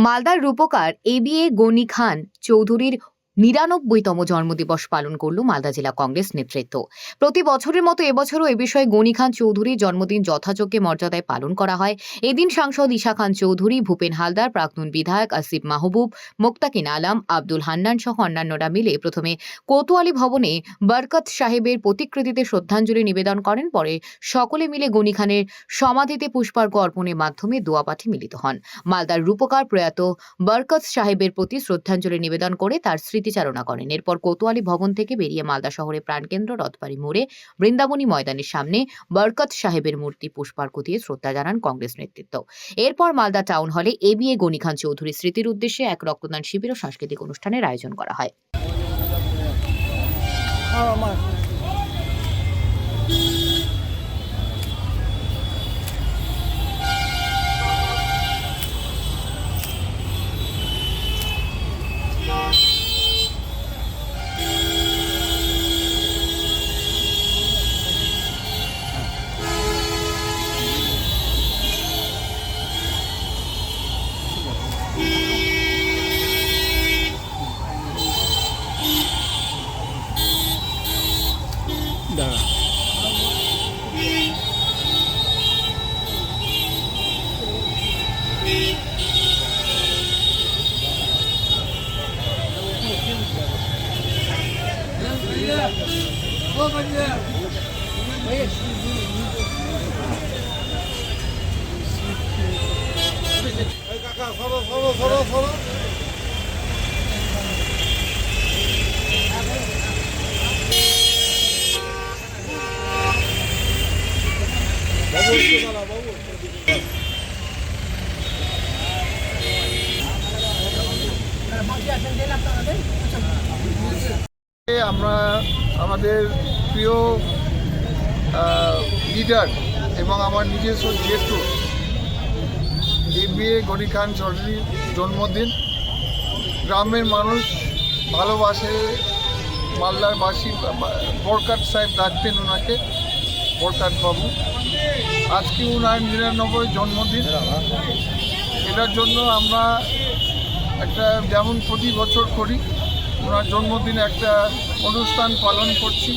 মালদার রূপকার এ B A Gani খান চৌধুরীর নিরানব্বইতম জন্মদিবস পালন করল মালদা জেলা কংগ্রেস নেতৃত্ব। প্রতি বছরের মতো এবছরও এ বিষয়ে গনি খান চৌধুরীর জন্মদিন যথাযোগ্য মর্যাদায় পালন করা হয়। এদিন সাংসদ ঈশা খান চৌধুরী, ভূপেন হালদার, প্রাক্তন বিধায়ক আসিফ মাহবুব, মোক্তাকিন আলম, আব্দুল হান্নান সহ অন্যান্যরা মিলে প্রথমে কোতোয়ালি ভবনে বরকত সাহেবের প্রতিকৃতিতে শ্রদ্ধাঞ্জলি নিবেদন করেন। পরে সকলে মিলে গনি খানের সমাধিতে পুষ্পার্ঘ অর্পণের মাধ্যমে দোয়াপাঠে মিলিত হন। মালদার রূপকার প্রয়াত বরকত সাহেবের প্রতি শ্রদ্ধাঞ্জলি নিবেদন করে তার স্মৃতিচারণা করেন। এরপর কোতোয়ালি ভবন থেকে বেরিয়ে মালদা শহরে প্রাণকেন্দ্র রথবাড়ি মোড়ে বৃন্দাবনী ময়দানের সামনে বরকত সাহেবের মূর্তি পুষ্পার্ঘ দিয়ে শ্রদ্ধা জানান কংগ্রেস নেতৃত্ব। এরপর মালদা টাউন হলে A B A Ghani Khan Choudhury স্মৃতির উদ্দেশ্যে এক রক্তদান শিবির ও সাংস্কৃতিক অনুষ্ঠানের আয়োজন করা হয়। কাকা সরো সরো সরো সরো বাবু একটু দাঁড়া বাবু আমরা আমাদের প্রিয় লিডার এবং আমার নিজস্ব জেঠু এ গনি খান চৌধুরীর জন্মদিন। গ্রামের মানুষ ভালোবাসে মালদার বাসী বরকাত সাহেব ডাকতেন ওনাকে, বরকাত বাবু। আজকে ওনার নিরানব্বই জন্মদিন। এটার জন্য আমরা একটা যেমন প্রতি বছর করি ওনার জন্মদিনে একটা অনুষ্ঠান পালন করছি।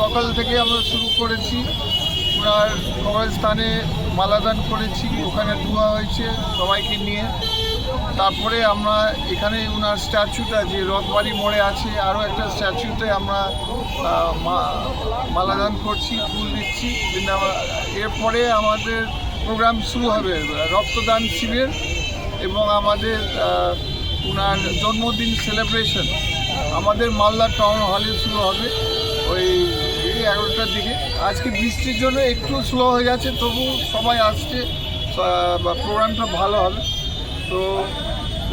সকাল থেকে আমরা শুরু করেছি। ওনার কবরস্থানে মালাদান করেছি। ওখানে ধোয়া হয়েছে সবাইকে নিয়ে। তারপরে আমরা এখানে ওনার স্ট্যাচুটা, যে রথবাড়ি মোড়ে আছে, আরও একটা স্ট্যাচুতে আমরা মালাদান করছি, ফুল দিচ্ছি। এরপরে আমাদের প্রোগ্রাম শুরু হবে, রক্তদান শিবির এবং আমাদের ওনার জন্মদিন সেলিব্রেশন আমাদের মালদা টাউন হলে শুরু হবে ওই এগারোটার দিকে। আজকে বৃষ্টির জন্য একটু স্লো হয়ে যাচ্ছে তবু সবাই আসছে প্রোগ্রামটা ভালো হবে। তো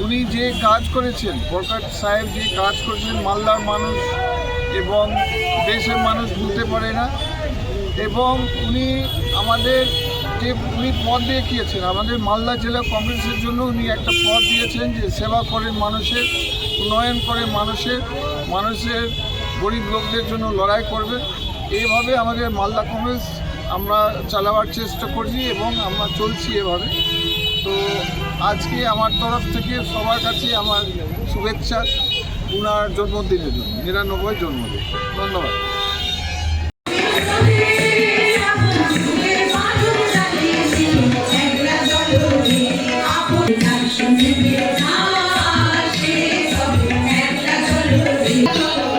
উনি যে কাজ করেছেন, বরকাত সাহেব যে কাজ করেছেন, মালদার মানুষ এবং দেশের মানুষ ভুলতে পারে না। এবং উনি আমাদের যে উনি পদ দিয়ে গিয়েছেন আমাদের মালদা জেলা কংগ্রেসের জন্য উনি একটা পদ দিয়েছেন যে সেবা করেন মানুষের, উন্নয়ন করে মানুষের মানুষের গরিব লোকদের জন্য লড়াই করবে। এইভাবে আমাদের মালদা কংগ্রেস আমরা চালাবার চেষ্টা করছি এবং আমরা চলছি এভাবে। তো আজকে আমার তরফ থেকে সবার কাছে আমার শুভেচ্ছা। উনার জন্মদিনের জন্য, নিরানব্বই জন্মদিন। ধন্যবাদ। 감사합니다.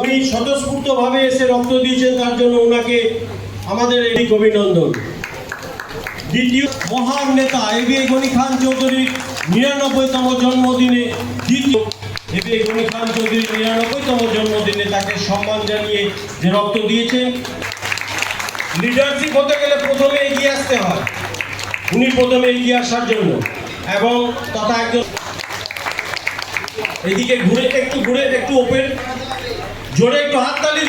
উনি স্বতঃস্ফূর্তভাবে এসে রক্ত দিয়েছেন, তার জন্য ওনাকে আমাদের এই অভিনন্দন। দ্বিতীয় মহান নেতা এ এবি গনি খান চৌধুরীর নিরানব্বইতম জন্মদিনে, দ্বিতীয় এবি গনি খান চৌধুরীর নিরানব্বইতম জন্মদিনে তাকে সম্মান জানিয়ে যে রক্ত দিয়েছেন। লিডারশিপ হতে গেলে প্রথমে এগিয়ে আসতে হয়। উনি প্রথমে এগিয়ে আসার জন্য এবং তথা একজন এদিকে ঘুরে, একটু ঘুরে, একটু ওপেন। জোরে একটু হাততালি